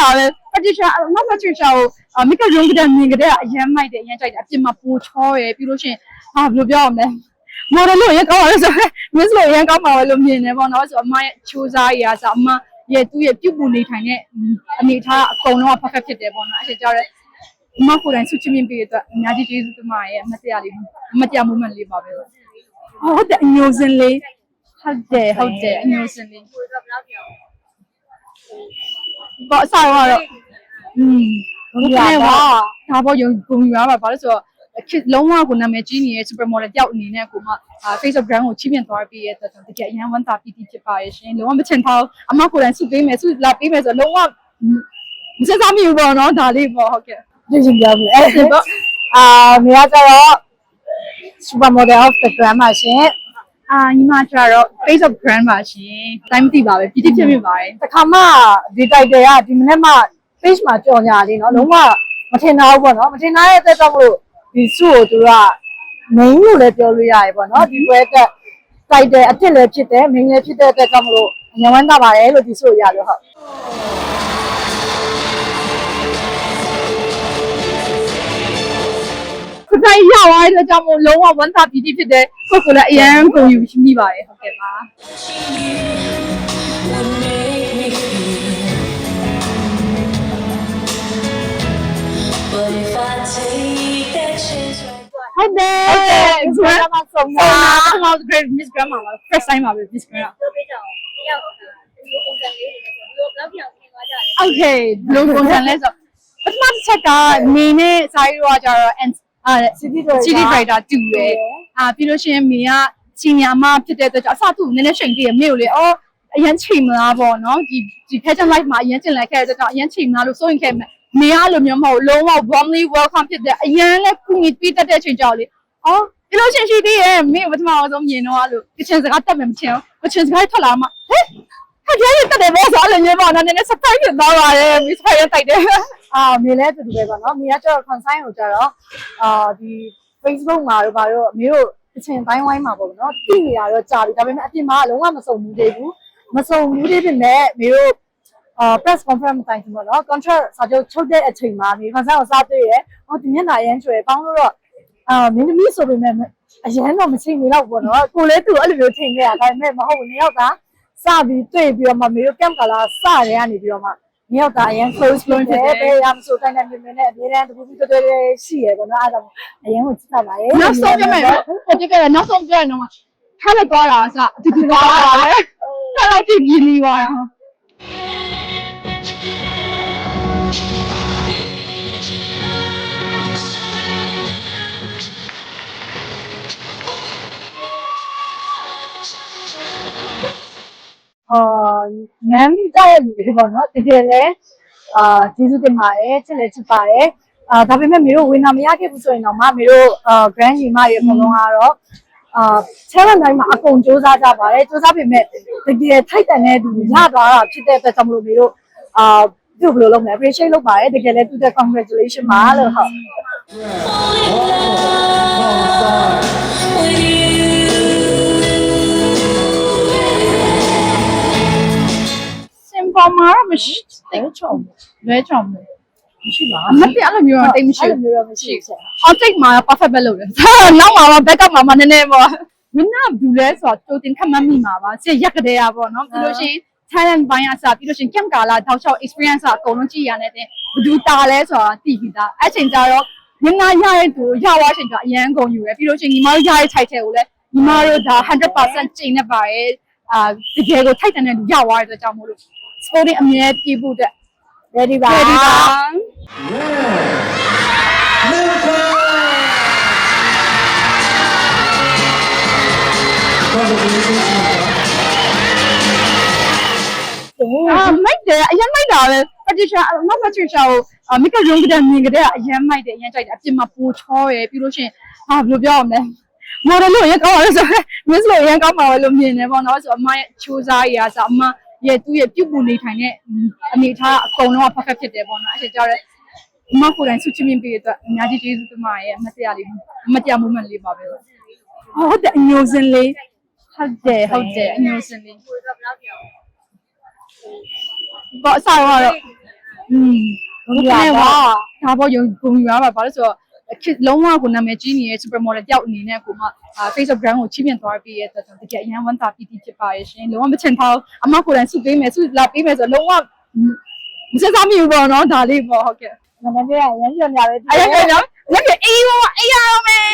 တာပဲ Patricia မ Patricia ကိုမိကရုံးကတည်းမြင်ကတည်းကအရန်မိုက်တယ်အရန်ကြိုက်တယ်အပြင်မှာပိုချောရယ်ပြီးလို့ရှိရင်ဟာဘယ်လိုပြောရမလဲမော်ဒယ်လို့ရကောင်းပါလို့ဆိုတော့ miss လို့ရန်ကောင်းပါပဲလို့မြင်တယ်ပေါ့နော်ဆိုတော့အမရဲ့ချိုးစားရည်အားဆိုအမရဲ့သူ့ရဲ့ပြုတ်ပူနေထိုင်တဲ့အနေအထားအကုန်လုံးက perfect ဖြစ်တယ်ပေါ့နော်အဲ့ဒါကြောင့်အမကိုယ်တိုင်ဆုချမြင့်ပေးတဲ့အတွက်အများကြီးကျေးဇူးတင်ပါတယ်အမတရားလေးအမတရား moment လေးပါပဲဟုတ်တယ်အညိုစင်လေးဟုတ်တယ်ဟုတ်တယ်အညိုစင်လေးကိုယ်တော့ဘယ်လောက် ပြောပေါ့အစားတော့อืมဘုရားပါဒါပေါ့ယုံဂုံယူရပါဘာလို့ဆိုတော့ခစ်လုံးဝကိုနာမည်ကြီးနေတဲ့ super model တယောက်အနေနဲ့ကိုမှအာ Facebook brand ကိုချီးမြှင့်သွားပြီးရဲ့အတွက်ကြောင့်တကယ်အရန်ဝမ်းသာပီတိဖြစ်ပါရဲ့ရှင်လုံးဝမချင်ထားဘူးအမကိုယ်တိုင်ဆုပေးမယ်ဆုလာပေးမယ်ဆိုတော့လုံးဝမစစားမိဘူးပေါ့နော်ဒါလေးပေါ့ဟုတ်ကဲ့ပြည့်စုံပြောပြီအဲ့ဒါအာမိကကျတော့ super model of the gram မှာရှင် အာညီမကျတော့ Facebook brand ပါရှင်တိုင်းမသိပါပဲပီတိဖြစ်မိပါတယ် တခါမှဒီ title ကဒီမနေ့မှ page မှာကြော်ညာလေးเนาะလုံးဝမထင်တာဘူးပေါ့နော်မထင်တာရဲ့အတွက်ကြောင့်မလို့ဒီစုကိုသူက main လို့လည်းပြောလို့ရတယ်ပေါ့နော်ဒီဘွဲတက် title အစ်စ်လည်းဖြစ်တယ် main လည်းဖြစ်တဲ့အတွက်ကြောင့်မလို့ညဝမ်းတာပါတယ်လို့ဒီစုရလို့ဟုတ် ခရိုင်ရောက်သွားတဲ့အတွက်ကြောင့်မို့လုံးဝဝမ်းသာပီတိဖြစ်တဲ့ကိုယ်ကိုယ်လည်းအရန်ဂုဏ်ယူမိပါတယ်ဟုတ်ကဲ့ပါ would make me feel. But if I take that chance right ဟုတ်တယ်ဟုတ်တယ် grandma ဆုံးအာတာကျွန်တော် great miss grandma ပါ first time ပါပဲ miss grandma ပြောပြကြအောင်တယောက်ဒီလိုပုံစံလေးတွေဆိုတော့ဘယ်လောက်ပြောင်းခင်းသွားကြလဲ okay ဘယ်လိုပုံစံလဲဆိုပထမတစ်ချက်ကနေနဲ့စာရေးတော့ကြတော့ and အာ CD driver CD driver တူတယ်အာပြီးလို့ရှိရင်မေကစီနီယာမဖြစ်တဲ့အတွက်ကြောင့်အစသူ့နည်းနည်းချိန်တည်းရမေကိုလေအော်အရင်ချိန်မလားပေါ့နော်ဒီဒီ fashion life မှာအရင်ကျင်လိုက်ခဲ့တဲ့အတွက်ကြောင့်အရင်ချိန်မလားလို့စိုးရင်ခဲ့မယ်မေကအဲ့လိုမျိုးမဟုတ်လုံးဝ warmly welcome ဖြစ်တဲ့အရင်လည်းကုညီပြီးတတ်တဲ့အချိန်ကြောင့်လေအော်ဒီလိုရှင်ရှိသေးရဲ့မေပထမဆုံးမြင်တော့လို့ကချင်စကားတက်မယ်မချင်ဘူးကချင်စကားထွက်လာမှဟဲ့ ခက်ကြရတက်တယ်ဘောဆိုအဲ့လိုမျိုးပေါ့နော်နည်းနည်း surprise ဖြစ်သွားပါတယ်မိစဖိုင်ရတိုက်တယ်အာမေလည်းတူတူပဲပေါ့နော်မေကကျတော့ consign ကိုကျတော့အာဒီ Facebook မှာတော့ဗါတော့အမေတို့အချင်းဘိုင်းဝိုင်းမှာပေါ့နော်တည်နေတာတော့ကြာပြီဒါပေမဲ့အပြင်မှာလုံးဝမစုံဘူးသေးဘူးမစုံဘူးသေးပေမဲ့မေတို့အာ press conference တိုင်ပေါ့နော် contract စာချုပ်ချုပ်တဲ့အချိန်မှာမေ consign ကိုစတွေ့ရဲဟောဒီမျက်နှာရမ်းကျွဲပေါင်းလို့တော့အာမင်းသမီးဆိုပေမဲ့အရန်တော့မချိန်နေတော့ပေါ့နော်ကိုလည်းသူအဲ့လိုမျိုးထင်ခဲ့တာဒါပေမဲ့မဟုတ်ဘူးနှစ်ယောက်သာ စပြီးတွေ့ပြီးတော့မှမေတို့ camp ကလာစရဲကနေပြီးတော့မှမြောက်တာအရင် close လုပ်ဖြစ်တယ်ဘယ်ရမဆိုတိုင်းတိုင်းမြင်မြင်နဲ့အများတန်းတပူတူတူလေးရှိရပေါ့နော်အဲ့ဒါအရင်ကိုချစ်တာပါရဲ့နောက်ဆုံးပြမယ်ဟုတ်ပြခဲ့နောက်ဆုံးပြရတော့ထားလိုက်သွားတာအစဒီဒီသွားတာလေထားလိုက်ပြီးမြည်လီပါတော့ နမ်းတဲ့လူတွေပေါ့နော်တကယ်လဲအာကျေးဇူးတင်ပါတယ်ချစ်လည်းချစ်ပါတယ်အာဒါပေမဲ့မေတို့ဝင်တာမရခဲ့ဘူးဆိုရင်တော့မမေတို့အာ grand ညီမတွေအကုန်လုံးကတော့အာ challenge တိုင်းမှာအကုန်စူးစမ်းကြပါတယ်စူးစမ်းပေမဲ့တကယ်ထိုက်တန်တဲ့သူရသွားတာဖြစ်တဲ့အတွက်ကြောင့်မလို့မေတို့အာပြုတ်ဘယ်လိုလုပ်မလဲ appreciate လုပ်ပါတယ်တကယ်လဲသူတဲ့ congratulation ပါလို့ဟုတ် ပေါ်မှာမရှိတိတ်ချုံလွဲချုံမရှိပါအမတ်အဲ့လိုမျိုးတော့တိတ်မရှိအဲ့လိုဘူးမျိုးတော့မရှိဘူးအော်တိတ်မှာ perfect ပဲလုပ်တယ်နောက်မှာ backup မှာနည်းနည်းပေါ့မင်းကဘူးလဲဆိုတော့တိုတင်ခက်မှတ်မိမှာပါစစ်ရက်ကလေးอ่ะပေါ့နော်ပြီးလို့ရှိရင် talent ဘိုင်းအစားပြီးလို့ရှိရင် camp ကာလာတောက်ချောက် experience အကုန်လုံးကြည့်ရတဲ့တင်ဘယ်သူတာလဲဆိုတာသိပြီးသားအဲ့ချိန်ကျတော့မင်းကရရဲ့သူရသွားချိန်ကျအရန်ကုန်ယူရပြီးလို့ရှိရင်ညီမတို့ရရဲ့ title ကိုလည်းညီမတို့ဒါ100%ကျင့်နေပါရဲ့အာတကယ်ကိုထိုက်တန်တဲ့လူရသွားတဲ့အတွက်ကြောင့်မို့လို့ sporting အမြဲပြေဖို့အတွက် ready ပါ ready ပါအာမိုက်တယ်အရင်မိုက်တာပဲ Patricia မ Patricia ကိုမိကရုံးကတည်းမြင်ကတည်းကအရင်မိုက်တယ်အရင်ကြိုက်တယ်အပြင်မှာပိုချောရယ်ပြီးလို့ရှိရင်ဟာဘယ်လိုပြောရမလဲမော်ဒယ်လို့ရကောင်းပါလို့ဆိုတော့ miss လို့ရကောင်းပါပဲလို့မြင်တယ်ပေါ့နော်ဆိုတော့အမရဲ့ချိုးစားရည်အားဆိုအမ ရဲ့သူ့ရဲ့ပြုတ်ပူနေထိုင်တဲ့အနေအထားအကုန်လုံးက perfect ဖြစ်တယ်ပေါ့နော်အဲ့ဒါကြောင့်အမကိုယ်တိုင်ဆုချမြင့်ပေးတဲ့အတွက်အများကြီးကျေးဇူးတင်ပါတယ်အမတရားလေးအမတရား moment လေးပါပဲဟုတ်တယ်အညိုစင်လေးဟုတ်တယ်ဟုတ်တယ်အညိုစင်လေးကိုယ်တော့ဘယ်လောက်ပြောင်းပေါ့အစားတော့อืมဘုရားကဒါပေါ့ယုံပုံယူရပါဘာလို့ဆိုတော့ခစ် လုံးဝကိုနာမည်ကြီးနေတဲ့ super model တယောက်အနေနဲ့ကိုမှအာ face of brand ကိုချီးမြှင့်သွားပြီးရဲ့အတွက်ကြောင့်တကယ်အရင်ဝန်တာပီတီဖြစ်ပါရဲ့ရှင်လုံးဝမချင်ထားဘူးအမကိုယ်တိုင်စုပေးမယ်စုလာပေးမယ်ဆိုတော့လုံးဝမစစားမိဘူးပေါ့နော်ဒါလေးပေါ့ဟုတ်ကဲ့မနေ့ကရမ်းရမ်းရတယ်အဲ့ဒါကြောင့်လက်ပြအေးရောအေးရအောင်မယ်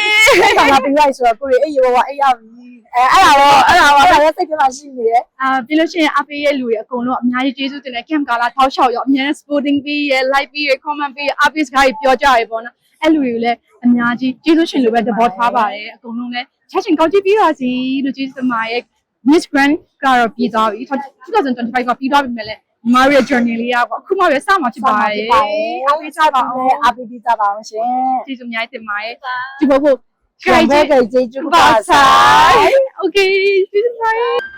ဆာလာပြီးလိုက်ဆိုတော့ကိုရီအေးရောကအေးရပြီအဲအဲ့ဒါတော့အဲ့ဒါတော့လည်းစိတ်ထဲမှာရှိနေတယ်အာပြီးလို့ရှိရင်အဖေရဲ့လူတွေအကုန်လုံးအများကြီးကျေးဇူးတင်တယ် cam ကာလာထောက်လျှောက်ရောအများနဲ့ sporting ပြီးရ like ပြီးရ comment ပြီးရ artist ကပြောကြရပေါ့နော် အဲ့လူတွေကိုလည်းအများကြီးကျေးဇူးရှင်လိုပဲသဘောထားပါတယ်အကုန်လုံးလည်းချက်ချင်းကောင်းကြည့်ပြီးပါစီလို့ကျေးဇူးတင်ပါတယ် Miss Grand ကတော့ပြီးသွားပြီ2025ကပြီးသွားပြီမဲ့လေမာရီယာ journey လေးကပေါ့အခုမှပဲစမှာဖြစ်ပါတယ်အားပေးကြပါအောင်အားပေးကြပါအောင်ရှင်ကျေးဇူးအများကြီးတင်ပါတယ်ဒီဘုတ်ကိုကြိုက်တဲ့ကြေးကျူးပါပါစာဆိုင် Okay ကျေးဇူးပါတယ်